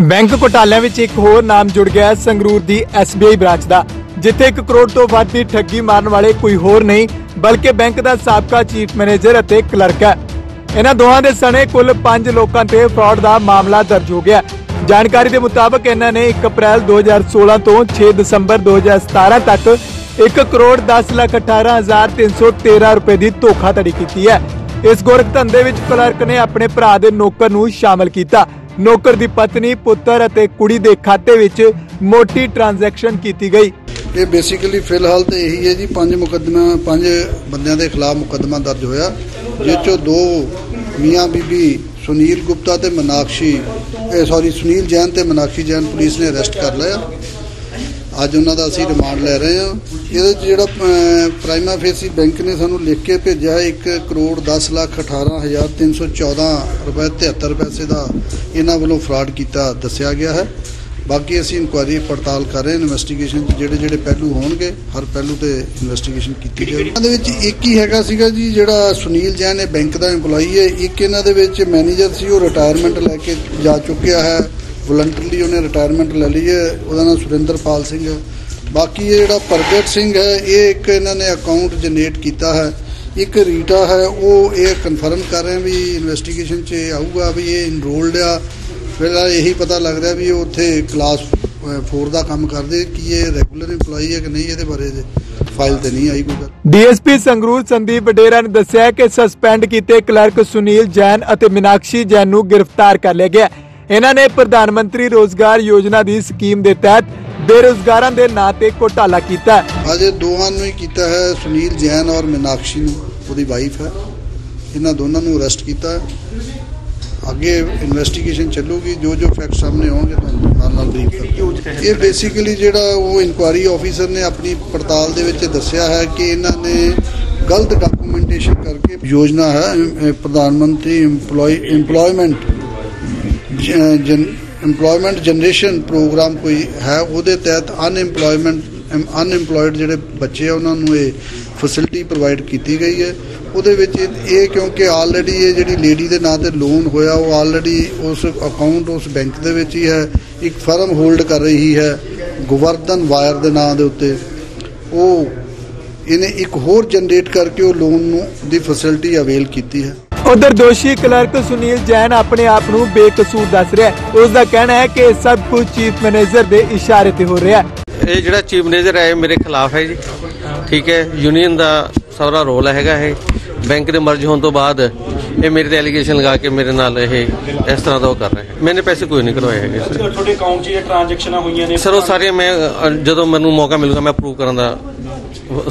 Bank ਘੁਟਾਲਿਆਂ ਵਿੱਚ ਇੱਕ ਹੋਰ ਨਾਮ ਜੁੜ ਗਿਆ ਸੰਗਰੂਰ ਦੀ SBI ਬ੍ਰਾਂਚ ਦਾ, ਜਿੱਥੇ 1 ਕਰੋੜ ਤੋਂ ਵੱਧ ਦੀ ਠੱਗੀ ਮਾਰਨ ਵਾਲੇ ਕੋਈ ਹੋਰ ਨਹੀਂ, ਬਲਕਿ ਬੈਂਕ ਦਾ ਸਾਬਕਾ ਚੀਫ ਮੈਨੇਜਰ ਅਤੇ ਕਲਰਕ ਹੈ। ਇਹਨਾਂ ਦੋਹਾਂ ਦੇ ਸਣੇ ਕੁੱਲ 5 ਲੋਕਾਂ ਤੇ ਫਰਾਡ ਦਾ ਮਾਮਲਾ ਦਰਜ ਹੋ ਗਿਆ ਜਾਣਕਾਰੀ ਦੇ ਮੁਤਾਬਕ ਇਹਨਾਂ ਨੇ 1 ਅਪ੍ਰੈਲ 2016 ਤੋਂ 6 ਦਸੰਬਰ 2017 ਤੱਕ 1 ਕਰੋੜ 10 ਲੱਖ 18 ਹਜ਼ਾਰ 313 ਰੁਪਏ ਦੀ ਧੋਖਾਧੜੀ ਕੀਤੀ ਹੈ। ਇਸ ਗੋਰਖ ਧੰਦੇ ਵਿੱਚ ਕਲਰਕ ਨੇ ਆਪਣੇ ਭਰਾ ਦੇ ਨੌਕਰ ਨੂੰ ਸ਼ਾਮਲ ਕੀਤਾ। ਨੌਕਰ ਦੀ ਪਤਨੀ, ਪੁੱਤਰ ਅਤੇ ਕੁੜੀ ਦੇ ਖਾਤੇ ਵਿੱਚ ਮੋਟੀ ਟ੍ਰਾਂਜੈਕਸ਼ਨ ਕੀਤੀ ਗਈ। ਇਹ ਬੇਸਿਕਲੀ ਫਿਲਹਾਲ ਤੇ ਇਹੀ ਹੈ ਜੀ, ਪੰਜ ਮੁਕੱਦਮਾ ਪੰਜ ਬੰਦਿਆਂ ਦੇ ਖਿਲਾਫ ਮੁਕੱਦਮਾ ਦਰਜ ਹੋਇਆ, ਜਿਸ ਚੋਂ ਦੋ ਮੀਆਂ ਬੀਬੀ ਸੁਨੀਲ ਗੁਪਤਾ ਤੇ ਮਨਾਕਸ਼ੀ, ਇਹ ਸੌਰੀ ਸੁਨੀਲ ਜੈਨ ਤੇ ਮਨਾਕਸ਼ੀ ਜੈਨ ਪੁਲਿਸ ਨੇ ਅਰੈਸਟ ਕਰ ਲਿਆ। ਅੱਜ ਉਹਨਾਂ ਦਾ ਅਸੀਂ ਰਿਮਾਂਡ ਲੈ ਰਹੇ ਹਾਂ। ਇਹਦੇ 'ਚ ਜਿਹੜਾ ਪ੍ਰਾਈਮਾ ਫੇਸੀ ਬੈਂਕ ਨੇ ਸਾਨੂੰ ਲਿਖ ਕੇ ਭੇਜਿਆ 1 ਕਰੋੜ 10 ਲੱਖ 18 ਹਜ਼ਾਰ 314 ਰੁਪਏ 73 ਪੈਸੇ ਦਾ ਇਹਨਾਂ ਵੱਲੋਂ ਫਰਾਡ ਕੀਤਾ, ਦੱਸਿਆ ਗਿਆ ਹੈ। ਬਾਕੀ ਅਸੀਂ ਇਨਕੁਆਇਰੀ ਪੜਤਾਲ ਕਰ ਰਹੇ ਹਾਂ ਇਨਵੈਸਟੀਗੇਸ਼ਨ 'ਚ ਜਿਹੜੇ ਜਿਹੜੇ ਪਹਿਲੂ ਹੋਣਗੇ, ਹਰ ਪਹਿਲੂ ਤੇ ਇਨਵੈਸਟੀਗੇਸ਼ਨ ਕੀਤੀ ਜਾਵੇਗੀ ਇਹਨਾਂ ਦੇ ਵਿੱਚ ਇੱਕ ਹੀ ਹੈਗਾ ਸੀਗਾ ਜੀ, ਜਿਹੜਾ ਸੁਨੀਲ ਜੈਨ ਇਹ ਬੈਂਕ ਦਾ EMPLOYE ਹੈ, ਇੱਕ ਇਹਨਾਂ ਦੇ ਵਿੱਚ ਮੈਨੇਜਰ ਸੀ, ਉਹ ਰਿਟਾਇਰਮੈਂਟ ਲੈ ਕੇ ਜਾ ਚੁੱਕਿਆ ਹੈ। ਵਲੰਟਰਲੀ ਉਹਨੇ ਰਿਟਾਇਰਮੈਂਟ ਲੈ ਲਈ ਹੈ, ਉਹਦਾ ਨਾਮ ਸੁਰਿੰਦਰਪਾਲ ਸਿੰਘ ਹੈ। ਬਾਕੀ ਇਹ ਜਿਹੜਾ ਪ੍ਰਗਟ ਸਿੰਘ ਹੈ, ਇਹ ਇੱਕ ਇਹਨਾਂ ਨੇ ਅਕਾਊਂਟ ਜਨਰੇਟ ਕੀਤਾ ਹੈ। ਇੱਕ ਰੀਟਾ ਹੈ, ਉਹ ਇਹ ਕਨਫਰਮ ਕਰ ਰਹੇ ਵੀ ਇਨਵੈਸਟੀਗੇਸ਼ਨ 'ਚ ਆਊਗਾ ਵੀ ਇਹ ਇਨਰੋਲਡ ਆ। ਫਿਲਹਾਲ ਇਹੀ ਪਤਾ ਲੱਗ ਰਿਹਾ ਵੀ ਉਹ ਉੱਥੇ ਕਲਾਸ 4 ਦਾ ਕੰਮ ਕਰਦੇ, ਕੀ ਇਹ ਰੈਗੂਲਰ EMPLOYE ਹੈ ਕਿ ਨਹੀਂ, ਇਹਦੇ ਬਾਰੇ ਫਾਈਲ ਤੇ ਨਹੀਂ ਆਈ ਕੋਈ ਗੱਲ। ਡੀਐਸਪੀ ਸੰਗਰੂਰ ਸੰਦੀਪ ਵਡੇਰਾ ਨੇ ਦੱਸਿਆ ਕਿ ਸਸਪੈਂਡ ਕੀਤੇ ਕਲਰਕ ਸੁਨੀਲ ਜੈਨ ਅਤੇ ਮੀਨਾਕਸ਼ੀ ਜੈਨ ਨੂੰ ਗ੍ਰਿਫਤਾਰ ਕਰ ਲਿਆ ਗਿਆ ਇਹਨਾਂ ਨੇ ਪ੍ਰਧਾਨ ਮੰਤਰੀ ਰੋਜ਼ਗਾਰ ਯੋਜਨਾ ਦੀ ਸਕੀਮ ਦੇ ਤਹਿਤ ਬੇਰੁਜ਼ਗਾਰਾਂ ਦੇ ਨਾਂ ਤੇ ਘੁਟਾਲਾ ਕੀਤਾ। ਅਜੇ ਦੋਵਾਂ ਨੂੰ ਹੀ ਕੀਤਾ ਹੈ, ਸੁਨੀਲ ਜੈਨ ਔਰ ਮੀਨਾਕਸ਼ੀ ਨੂੰ। ਉਹਦੀ ਵਾਈਫ ਹੈ। ਇਹਨਾਂ ਦੋਨਾਂ ਨੂੰ ਅਰੈਸਟ ਕੀਤਾ। ਅੱਗੇ ਇਨਵੈਸਟੀਗੇਸ਼ਨ ਚੱਲੂਗੀ। ਜੋ ਜੋ ਫੈਕਟ ਸਾਹਮਣੇ ਆਉਣਗੇ, ਤੁਹਾਨੂੰ ਨਾਲ ਨਾਲ ਬਰੀਫ ਕਰਾਂਗੇ ਇਹ ਬੇਸਿਕਲੀ ਜਿਹੜਾ ਉਹ ਇਨਕੁਆਇਰੀ ਆਫੀਸਰ ਨੇ ਆਪਣੀ ਪੜਤਾਲ ਦੇ ਵਿੱਚ ਦੱਸਿਆ ਹੈ ਕਿ ਇਹਨਾਂ ਨੇ ਗਲਤ ਡਾਕੂਮੈਂਟੇਸ਼ਨ ਕਰਕੇ ਯੋਜਨਾ ਹੈ ਪ੍ਰਧਾਨ ਮੰਤਰੀ EMPLOYE EMPLOYMENT ਜਨ EMPLOYMENT ਜਨਰੇਸ਼ਨ ਪ੍ਰੋਗਰਾਮ ਕੋਈ ਹੈ, ਉਹਦੇ ਤਹਿਤ ਅਨਐਮਪਲੋਇਮੈਂਟ ਅਨਐਮਪਲੋਇਡ ਜਿਹੜੇ ਬੱਚੇ ਆ, ਉਹਨਾਂ ਨੂੰ ਇਹ ਫੈਸਿਲਿਟੀ ਪ੍ਰੋਵਾਈਡ ਕੀਤੀ ਗਈ ਹੈ। ਉਹਦੇ ਵਿੱਚ ਇਹ ਇਹ ਕਿਉਂਕਿ ਆਲਰੇਡੀ ਇਹ ਜਿਹੜੀ ਲੇਡੀ ਦੇ ਨਾਂ ਤੇ ਲੋਨ ਹੋਇਆ, ਉਹ ਆਲਰੇਡੀ ਉਸ ਅਕਾਊਂਟ ਉਸ ਬੈਂਕ ਦੇ ਵਿੱਚ ਹੀ ਹੈ। ਇੱਕ ਫਰਮ ਹੋਲਡ ਕਰ ਰਹੀ ਹੈ, ਗਵਰਧਨ ਵਾਇਰ ਦੇ ਨਾਂ ਦੇ ਉੱਤੇ। ਉਹ ਇਹਨੇ ਇੱਕ ਹੋਰ ਜਨਰੇਟ ਕਰਕੇ ਉਹ ਲੋਨ ਨੂੰ ਦੀ ਫੈਸਿਲਿਟੀ ਅਵੇਲ ਕੀਤੀ ਹੈ। ਉਧਰ ਦੋਸ਼ੀ ਕਲਰਕ ਸੁਨੀਲ ਜੈਨ ਆਪਣੇ ਆਪ ਨੂੰ ਬੇਕਸੂਰ ਦੱਸ ਰਿਹਾ ਹੈ। ਉਸ ਦਾ ਕਹਿਣਾ ਹੈ ਕਿ ਸਭ ਕੁਝ ਚੀਫ ਮੈਨੇਜਰ ਦੇ ਇਸ਼ਾਰੇ ਤੇ ਹੋ ਰਿਹਾ ਹੈ। ਇਹ ਜਿਹੜਾ ਚੀਫ ਮੈਨੇਜਰ ਹੈ ਮੇਰੇ ਖਿਲਾਫ ਹੈ ਜੀ। ਠੀਕ ਹੈ ਯੂਨੀਅਨ ਦਾ ਸਾਰਾ ਰੋਲ ਹੈਗਾ ਇਹ। ਬੈਂਕ ਦੇ ਮਰਜ ਹੋਣ ਤੋਂ ਬਾਅਦ ਇਹ ਮੇਰੇ ਤੇ ਐਲੀਗੇਸ਼ਨ ਲਗਾ ਕੇ ਮੇਰੇ ਨਾਲ ਇਹ ਇਸ ਤਰ੍ਹਾਂ ਦਾ ਉਹ ਕਰ ਰਹੇ ਹੈ। ਮੈਨੇ ਪੈਸੇ ਕੋਈ ਨਹੀਂ ਕਰਵਾਏ ਹੈਗੇ ਸਰ। ਤੁਹਾਡੇ ਅਕਾਊਂਟ 'ਚ ਇਹ ਟ੍ਰਾਂਜੈਕਸ਼ਨਾਂ ਹੋਈਆਂ ਨੇ ਸਰ ਉਹ ਸਾਰੇ ਮੈਂ ਜਦੋਂ ਮੈਨੂੰ ਮੌਕਾ ਮਿਲੂਗਾ ਮੈਂ ਪ੍ਰੂਵ ਕਰਨ ਦਾ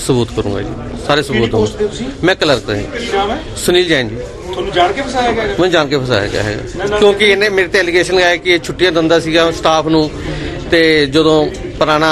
ਸਬੂਤ ਕਰੂੰਗਾ ਜੀ। ਸਾਰੇ ਸਬੂਤ ਮੈਂ ਕਲਰਕ ਹੈ? ਸੁਨੀਲ ਜੈਨ ਜੀ। ਤੁਹਾਨੂੰ ਜਾਣ ਕੇ ਫਸਾਇਆ ਗਿਆ ਮੈਂ ਜਾਣ ਕੇ ਫਸਾਇਆ ਗਿਆ ਹੈ ਕਿਉਂਕਿ ਇਹਨੇ ਮੇਰੇ ਤੇ ਐਲੀਗੇਸ਼ਨ ਲਗਾਇਆ ਕਿ ਇਹ ਛੁੱਟੀਆਂ ਦਿੰਦਾ ਸੀਗਾ ਸਟਾਫ ਨੂੰ ਤੇ ਜਦੋਂ ਪੁਰਾਣਾ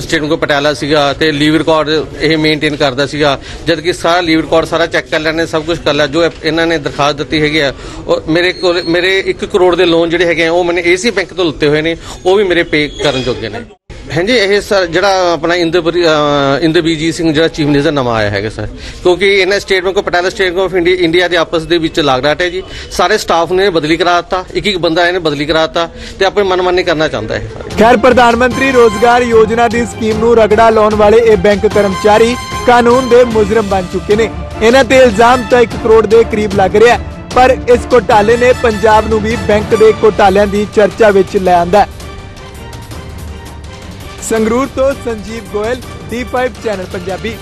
ਸਟੇਟ ਕੋ ਪਟਿਆਲਾ ਸੀਗਾ ਤੇ ਲੀਵ ਰਿਕਾਰਡ ਇਹ ਮੇਨਟੇਨ ਕਰਦਾ ਸੀਗਾ ਜਦ ਕਿ ਸਾਰਾ ਲੀਵ ਰਿਕਾਰਡ ਸਾਰਾ ਚੈੱਕ ਕਰ ਲੈਣੇ ਸਭ ਕੁਝ ਕਰ ਲਿਆ ਜੋ ਇਹਨਾਂ ਨੇ ਦਰਖਾਸਤ ਦਿੱਤੀ ਹੈਗੀ ਆ ਉਹ ਮੇਰੇ ਕੋਲ ਮੇਰੇ 1 ਕਰੋੜ ਦੇ ਲੋਨ ਜਿਹੜੇ ਹੈਗੇ ਆ ਉਹ ਮੈਨੇ ਏਸੀ ਬੈਂਕ ਤੋਂ ਲਿੱਤੇ ਹੋਏ ਨੇ ਉਹ ਵੀ ਮੇਰੇ ਪੇ ਕਰਨ ਜੋਗੇ ਨੇ। ਹਾਂਜੀ, ਇਹ ਸਰ ਜਿਹੜਾ ਆਪਣਾ ਇੰਦਰਪੁਰੀ ਅਹ ਸਿੰਘ ਜਿਹੜਾ ਚੀਫ ਮਿਨਿਸਟਰ ਨਵਾਂ ਆਇਆ ਹੈਗਾ ਸਰ। ਕਿਉਂਕਿ ਇਹਨਾਂ state bank Patiala, state bank of India ਦੇ ਆਪਸ ਦੇ ਵਿੱਚ ਲਾਗਡਾਟ ਹੈ ਜੀ। ਸਾਰੇ ਸਟਾਫ ਨੇ ਬਦਲੀ ਕਰਾ ਦਿੱਤਾ। ਇੱਕ ਇੱਕ ਬੰਦਾ ਇਹਨੇ ਬਦਲੀ ਕਰਾ ਦਿੱਤਾ ਤੇ ਆਪਣੀ ਮਨਮਾਨੀ ਕਰਨਾ ਚਾਹੁੰਦਾ ਹੈ ਖੈਰ, ਪ੍ਰਧਾਨ ਮੰਤਰੀ ਰੋਜ਼ਗਾਰ ਯੋਜਨਾ ਦੀ ਸਕੀਮ ਨੂੰ ਰਗੜਾ ਲਾਉਣ ਵਾਲੇ ਇਹ ਬੈਂਕ ਕਰਮਚਾਰੀ ਕਾਨੂੰਨ ਦੇ ਮੁਜਰਮ ਬਣ ਚੁੱਕੇ ਨੇ। ਇਹਨਾਂ ਤੇ ਇਲਜ਼ਾਮ ਤਾਂ 1 ਕਰੋੜ ਦੇ ਕਰੀਬ ਲੱਗ ਰਿਹਾ ਪਰ ਇਸ ਘੋਟਾਲੇ ਨੇ ਪੰਜਾਬ ਨੂੰ ਵੀ ਬੈਂਕ ਦੇ ਘੋਟਾਲਿਆਂ ਦੀ ਚਰਚਾ ਵਿੱਚ ਲੈ ਆਂਦਾ ਸੰਗਰੂਰ ਤੋਂ ਸੰਜੀਵ ਗੋਇਲ D5 ਚੈਨਲ ਪੰਜਾਬੀ।